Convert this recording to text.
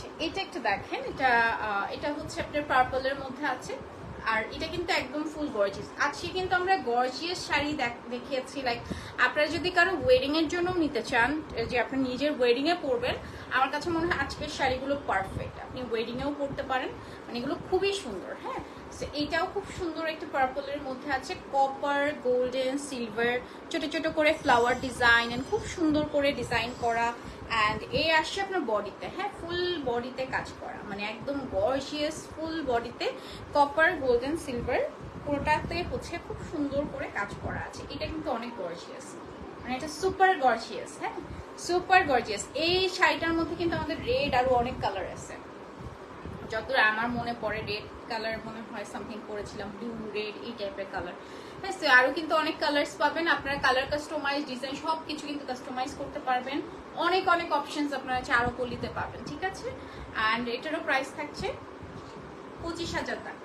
আচ্ছা এটা একটু দেখেন, এটা এটা হচ্ছে আপনার পার্পলের মধ্যে আছে। আর এটা কিন্তু একদম ফুল গর্জিয়াস আজকে কিন্তু আমরা গর্জিয়াস শাড়ি দেখ- দেখিয়েছি লাইক আপনারা যদি কারও ওয়েডিং এর জন্য নিতে চান যে আপনি নিজের ওয়েডিং এ পরবেন, আমার কাছে মনে হয় আজকের শাড়িগুলো পারফেক্ট আপনি ওয়েডিং এও পরতে পারেন মানে এগুলো খুবই সুন্দর হ্যাঁ? So, এইটাও খুব সুন্দর একটা পার্পলের মধ্যে আছে। কপার গোল্ডেন সিলভার ছোট ছোট করে ফ্লাওয়ার ডিজাইন খুব সুন্দর করে ডিজাইন করা। অ্যান্ড এই আসছে আপনার বডিতে হ্যাঁ ফুল বডিতে কাজ করা। মানে একদম গর্জিয়াস ফুল বডিতে কপার গোল্ডেন সিলভার পুরোটাতে হচ্ছে খুব সুন্দর করে কাজ করা আছে। এটা কিন্তু অনেক গর্জিয়াস মানে এটা সুপার গর্জিয়াস হ্যাঁ? সুপার গর্জিয়াস এই শাড়িটার মধ্যে কিন্তু আমাদের রেড আরও অনেক কালার আছে। যতদূর আমার মনে পড়ে রেড কালার মনে হয় সামথিং করেছিলাম ব্লু রেড এই টাইপের কালার হ্যাঁ সে আরও কিন্তু অনেক কালার্স পাবেন। আপনারা কালার কাস্টমাইজ ডিজাইন সব কিছু কিন্তু কাস্টমাইজ করতে পারবেন। অনেক অনেক অপশনস আপনারা চারো কলিতে পাবেন, ঠিক আছে? অ্যান্ড এটারও প্রাইস থাকছে পঁচিশ হাজার টাকা।